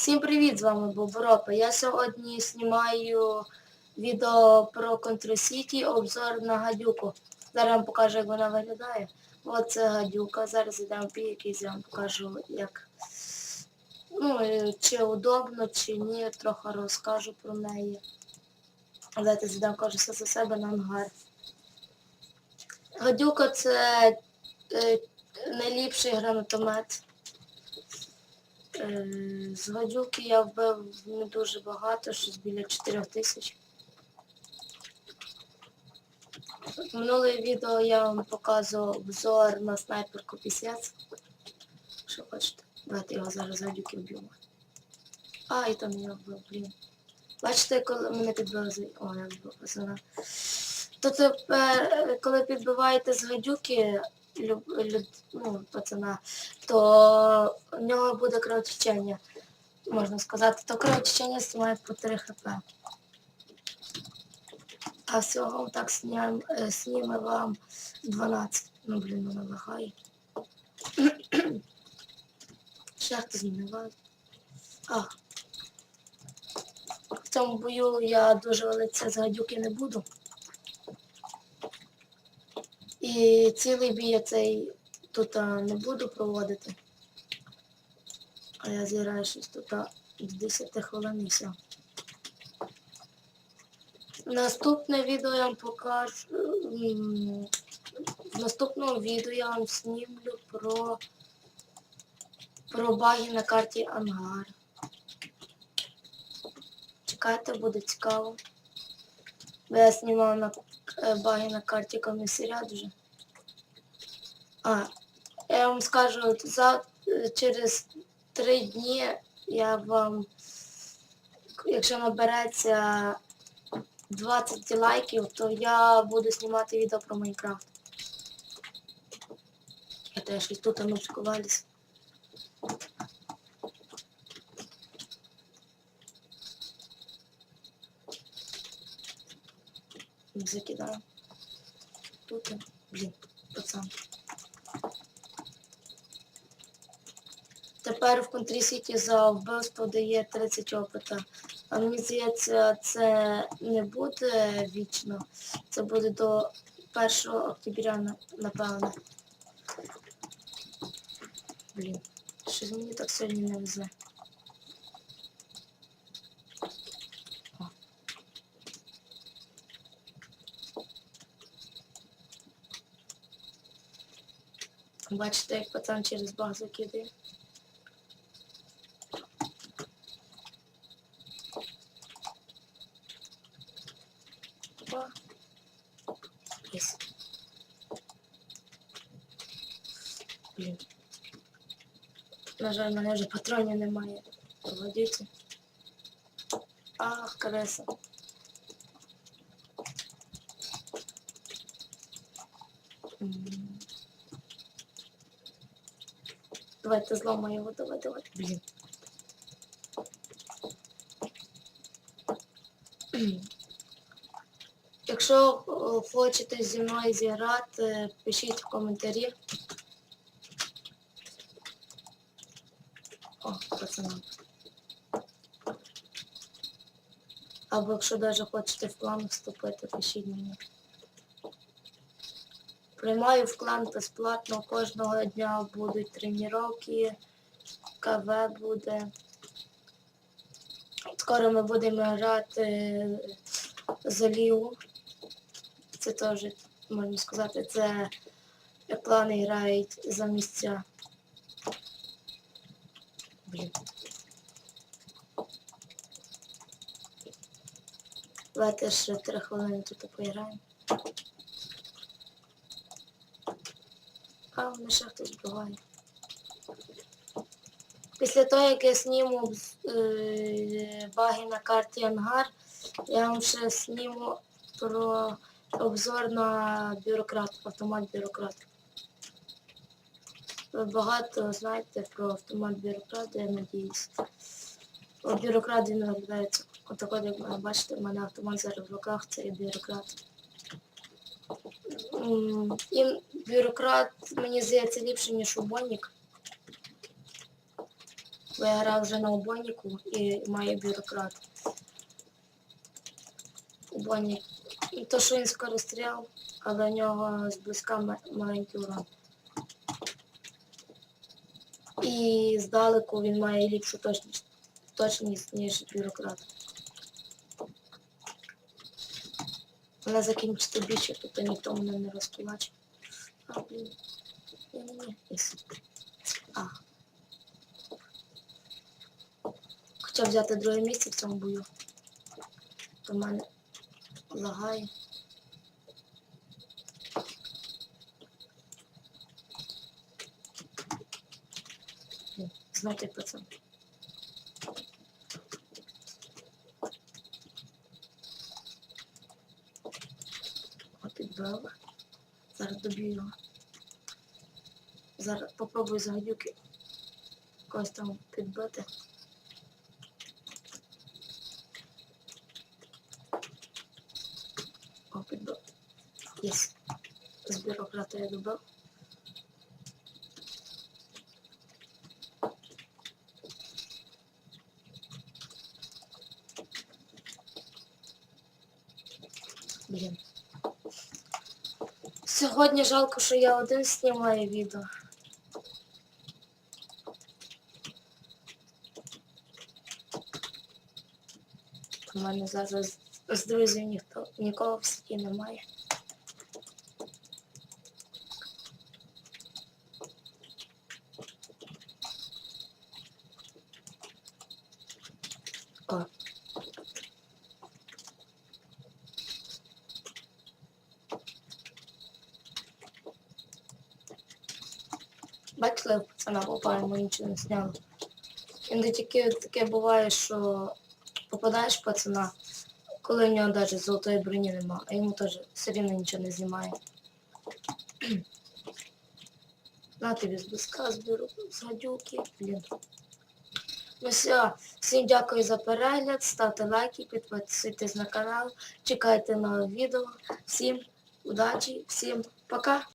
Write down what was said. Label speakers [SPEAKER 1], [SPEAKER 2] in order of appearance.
[SPEAKER 1] Всім привіт, з вами Бобропа. Я сьогодні знімаю відео про Control City, обзор на гадюку. Зараз вам покажу, як вона виглядає. Оце гадюка. Зараз йдемо якийсь, я вам покажу, як ну, е, чи удобно, чи ні, трохи розкажу про неї. Давайте зайдемо, кажу все за себе на ангар. Гадюка це е, найліпший гранатомет. Е, З гадюки я вбив не дуже багато, щось біля 4 тисяч. Минуле відео я вам показував обзор на снайперку пісець. Що хочете? Давайте його зараз з гадюки вб'ємо. А, і там я вбив, блін. Бачите, коли мене підбили. О, я вбив пацана. То тепер, е, коли підбиваєте з гадюки, люб, люб, ну, пацана, то в нього буде кровотечення, можна сказати. То кровотечення знімає по 3 хп. А всього так е, сніме вам 12. Ну, блін, вона лагає. Ще хтось зміниває. А. В цьому бою я дуже валитися з гадюки не буду. І цілий бій я цей тут не буду проводити. А я зіграю щось тут до 10 хвилин і все. Наступне відео я вам покажу. В наступному відео я вам знімлю про, про баги на карті Ангар. Чекайте, буде цікаво. Я знімав на е, баги на карті комісаріат вже. А, я вам скажу, за, через три дні я вам, якщо набереться 20 лайків, то я буду знімати відео про Майнкрафт. Я теж тут Закидаю. Тут, блін, пацан. Тепер в Control City за вбивство дає 30 опита. А мені здається, це не буде вічно. Це буде до 1 октября, напевно. Блін, щось мені так сьогодні не везе. Бачите, як пацан через баг закидає. Опа. Блін. На жаль, мене вже патронів немає. Погодіться. Ах, креса. Давайте зламаю його, давай, давай. Блін. Якщо хочете зі мною зіграти, пишіть в коментарі. О, пацанам. Або якщо навіть хочете в клан вступити, пишіть мені. Приймаю в клан безплатно, кожного дня будуть тренування, КВ буде. Скоро ми будемо грати за Лігу. Це теж, можна сказати, це клани грають за місця. Блін. Давайте ще три хвилини тут поіграємо. А, мене буває. Після того, як я зніму е, баги на карті Ангар, я вам ще зніму про обзор на бюрократ, автомат бюрократ. Ви багато знаєте про автомат бюрократ, я надіюсь. Бюрократ він виглядається. Отако, як ви бачите, в мене автомат зараз в руках, це є бюрократ. І бюрократ, мені здається, ліпше, ніж убойник. Бо я грав вже на убойнику і має бюрократ. Убойник. То, що він скоро стріляв, але в нього зблизька маленький урон. І здалеку він має ліпшу точність, точність ніж бюрократ. Вона закінчити більше, тобто ніхто мене не розкулачив. А, блін. Ні-ні-ні. А. Хоча взяти друге місце в цьому бою. То в мене лагає. Той пацан. От підбив. Зараз доб'ю. Зараз попробую з гадюки когось там підбити. О, підбив. Єс. З бюрократа я добив. Блін. Сьогодні жалко, що я один знімаю відео. У мене зараз з друзів ніхто нікого в сіті немає. О. Бачили, в пацана попали, ми нічого не зняли. Іноді тільки таке буває, що попадаєш пацана, коли в нього навіть золотої броні нема, а йому теж все рівно нічого не знімає. На тобі з близька зберу з гадюки, блін. Ну все, всім дякую за перегляд, ставте лайки, підписуйтесь на канал, чекайте нове відео. Всім удачі, всім пока!